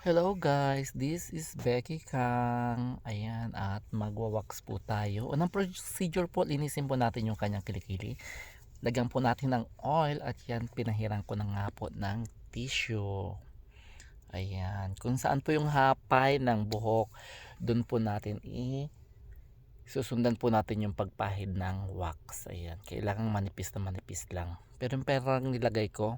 Hello guys, this is Becky Kang. Ayan, at magwa-wax po tayo. Unang procedure po, linisin po natin yung kanyang kilikili. Lagyan po natin ng oil at yan, pinahiran ko na nga po ng tissue. Ayan, kung saan po yung hapay ng buhok, dun po natin i susundan po natin yung pagpahid ng wax. Ayan, kailangan manipis na manipis lang. Pero yung perang nilagay ko,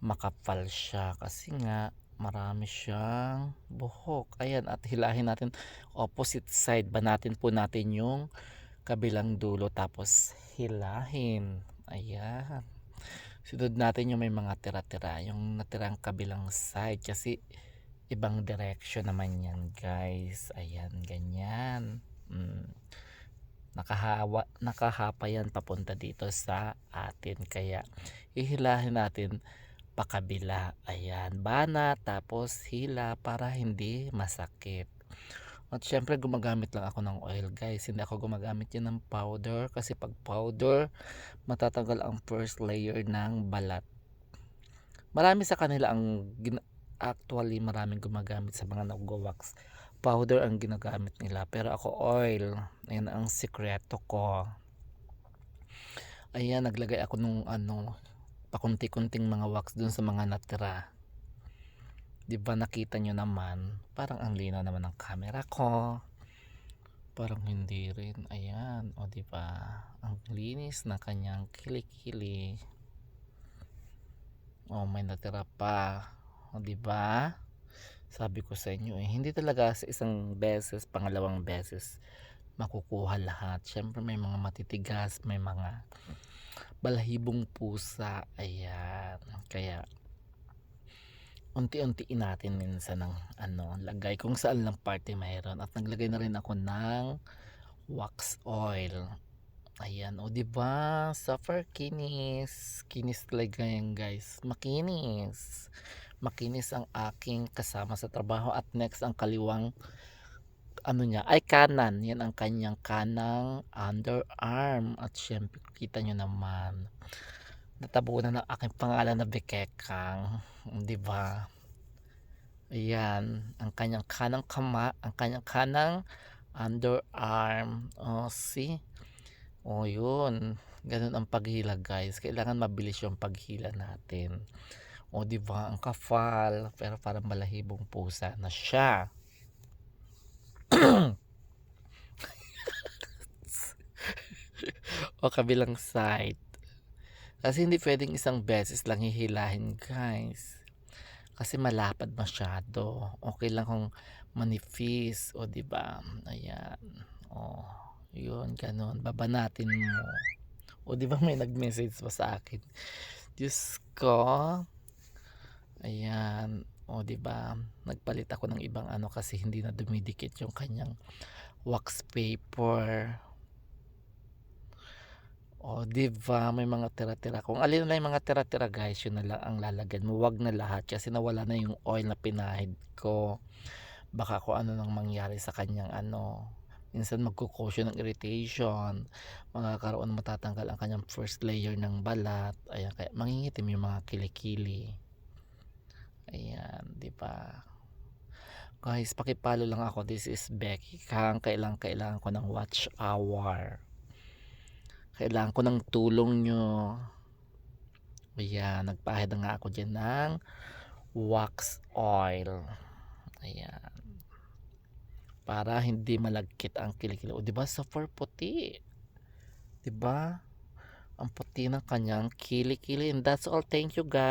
makapal siya kasi nga marami siyang buhok. Ayan, at hilahin natin opposite side. Banatin po natin yung kabilang dulo tapos hilahin. Ayan. Sunod natin yung may mga tira-tira. Yung natirang kabilang side kasi ibang direction naman yan guys. Ayan, ganyan. Mm. Nakahawa, nakahapa yan papunta dito sa atin. Kaya ihilahin natin pakabila. Ayan, bana tapos hila para hindi masakit. At syempre gumagamit lang ako ng oil guys. Hindi ako gumagamit yun ng powder kasi pag powder matatanggal ang first layer ng balat. Marami sa kanila ang actually maraming gumagamit sa mga nagwa-wax. Powder ang ginagamit nila pero ako oil. Ayan ang sikreto ko. Ayan, naglagay ako nung ano, pakunti-kunting mga wax dun sa mga natira. 'Di ba nakita nyo naman, parang ang linaw naman ng camera ko. Parang hindi rin. Ayan, o 'di ba? Ang linis na kanyang kilikili. Oh, may natira pa. O 'di ba? Sabi ko sa inyo eh, hindi talaga sa isang beses, pangalawang beses makukuha lahat. Syempre may mga matitigas, may mga balahibong pusa. Ayan. Kaya unti-untiin natin minsan ng ano, lagay kung saan lang party mayroon. At naglagay na rin ako ng wax oil. Ayan, o di ba? Super kinis. Kinis talaga yan, guys. Makinis. Makinis ang aking kasama sa trabaho at next ang kaliwang ano niya, ay kanan. Yan ang kanyang kanang underarm. At syempre, kita nyo naman. Natabunan ng aking pangalan na Bekekang. Di ba? Ayan. Ang kanyang kanang kama, ang kanyang kanang underarm. O, see? O, yun. Ganun ang paghila, guys. Kailangan mabilis yung paghila natin. O, di ba? Ang kafal. Pero parang malahibong pusa na siya. O kabilang side. Kasi hindi pwedeng isang beses lang hihilahin guys. Kasi malapad masyado. Okay lang kung manifis o di ba? Ayan. O, yun ganun. Babanatin mo. O di ba may nag-message pa sa akin. Diyos ko. Ayan. O di ba? Nagpalit ako ng ibang ano kasi hindi na dumidikit yung kanyang wax paper. O, di ba? May mga tira-tira. Kung alin na yung mga tira-tira, guys, yun na lang ang lalagyan mo. Wag na lahat kasi nawala na yung oil na pinahid ko. Baka kung ano nang mangyari sa kanyang ano. Minsan magkukosyo ng irritation. Magkakaroon matatanggal ang kanyang first layer ng balat. Ayan, kaya mangingitim yung mga kilikili. Ayan, di ba? Guys, pakipalo lang ako. This is Becky. Kang. Kailangan, kailangan ko ng watch hour. Kailangan ko ng tulong nyo. Ayan nagpahid na nga ako dyan ng wax oil. Ayan. Para hindi malagkit ang kilikili. O diba super puti. Diba ang puti ng kanyang kilikili. And that's all. Thank you guys